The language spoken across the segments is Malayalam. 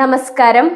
നമസ്കാരം.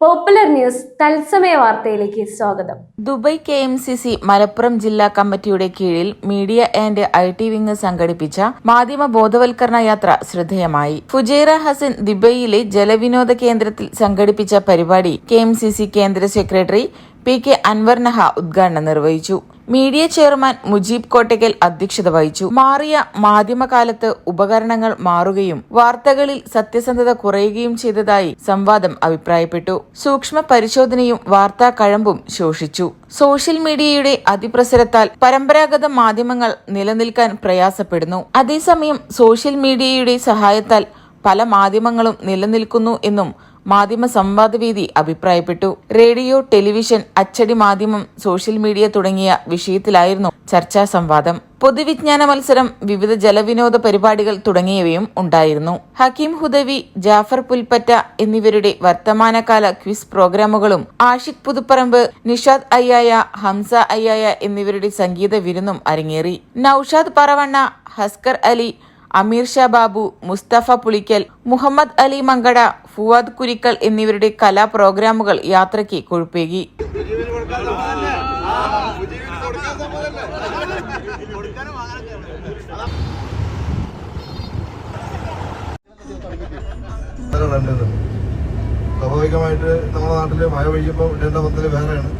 പോപ്പുലർ ന്യൂസ് തത്സമയ വാർത്തയിലേക്ക് സ്വാഗതം. Dubai K M C C Malappuram ജില്ലാ കമ്മിറ്റിയുടെ കീഴിൽ media and I T wing സംഘടിപ്പിച്ച മാധ്യമ ബോധവൽക്കരണ യാത്ര ശ്രദ്ധേയമായി. ഫുജൈറ ഹസൻ ദുബൈയിലെ ജലവിനോദ കേന്ദ്രത്തിൽ സംഘടിപ്പിച്ച പരിപാടി കെ എം സി സി കേന്ദ്ര secretary P K Anwar Naha ഉദ്ഘാടനം നിർവഹിച്ചു. മീഡിയ ചെയർമാൻ മുജീബ് കോട്ടയ്ക്കൽ അധ്യക്ഷത വഹിച്ചു. മാറിയ മാധ്യമകാലത്ത് ഉപകരണങ്ങൾ മാറുകയും വാർത്തകളിൽ സത്യസന്ധത കുറയുകയും ചെയ്തതായി സംവാദം അഭിപ്രായപ്പെട്ടു. സൂക്ഷ്മ പരിശോധനയും വാർത്താ കഴമ്പും ശോഷിച്ചു. സോഷ്യൽ മീഡിയയുടെ അതിപ്രസരത്താൽ പരമ്പരാഗത മാധ്യമങ്ങൾ നിലനിൽക്കാൻ പ്രയാസപ്പെടുന്നു. അതേസമയം സോഷ്യൽ മീഡിയയുടെ സഹായത്താൽ പല മാധ്യമങ്ങളും നിലനിൽക്കുന്നു എന്നും മാധ്യമ സംവാദ സംവാദവേദി അഭിപ്രായപ്പെട്ടു. റേഡിയോ ടെലിവിഷൻ അച്ചടി മാധ്യമം സോഷ്യൽ മീഡിയ തുടങ്ങിയ വിഷയത്തിലായിരുന്നു ചർച്ചാ സംവാദം. പൊതുവിജ്ഞാന മത്സരം വിവിധ ജലവിനോദ പരിപാടികൾ തുടങ്ങിയവയും ഉണ്ടായിരുന്നു. ഹക്കീം ഹുദവി ജാഫർ പുൽപ്പറ്റ എന്നിവരുടെ വർത്തമാനകാല ക്വിസ് പ്രോഗ്രാമുകളും ആഷിഖ് പുതുപ്പറമ്പ് നിഷാദ് അയ്യായ ഹംസ അയ്യായ എന്നിവരുടെ സംഗീത വിരുന്നും അരങ്ങേറി. നൌഷാദ് പറവണ്ണ ഹസ്കർ അലി അമീർ ഷാ ബാബു മുസ്തഫ പുളിക്കൽ മുഹമ്മദ് അലി മങ്കട ഫുവാദ് കുരിക്കൽ എന്നിവരുടെ കലാ പ്രോഗ്രാമുകൾ യാത്രയ്ക്ക് കൊഴുപ്പേകി. സ്വാഭാവികമായിട്ട് നമ്മുടെ നാട്ടിൽ മഴ പെയ്യുമ്പോൾ ഇടേണ്ട പന്തൽ വേറെയാണ്.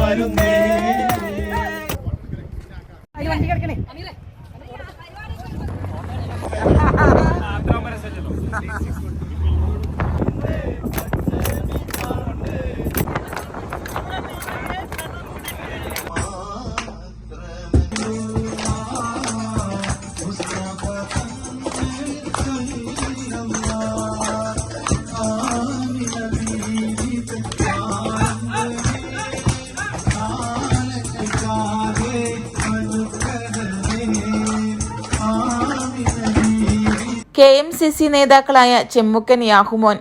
വരുന്നേ. കെ എം സി സി നേതാക്കളായ Chemmukkan Yahumon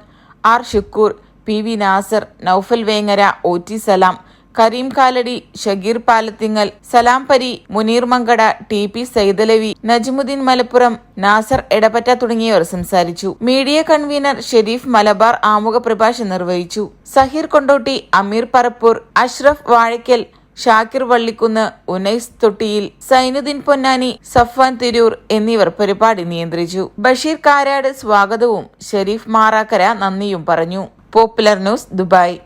R Shukkoor P V Nasar Noufal Vengara O T Salam Kareem Kalady Shageer Palathingal Salam Pari Muneer Mankada T P Saidalavi Najmuddin Malappuram Nasar Edappatta തുടങ്ങിയവർ സംസാരിച്ചു. മീഡിയ കൺവീനർ ഷെരീഫ് മലബാർ ആമുഖ പ്രഭാഷണം നിർവഹിച്ചു. സഹീർ കൊണ്ടോട്ടി അമീർ പറപ്പൂർ അഷ്റഫ് വാഴയ്ക്കൽ ഷാക്കിർ വള്ളിക്കുന്ന് ഉനൈസ് തൊട്ടിയിൽ സൈനുദ്ദീൻ പൊന്നാനി സഫാൻ തിരൂർ എന്നിവർ പരിപാടി നിയന്ത്രിച്ചു. ബഷീർ കാരാട് സ്വാഗതവും ഷെരീഫ് മാറാക്കര നന്ദിയും പറഞ്ഞു. Popular news Dubai.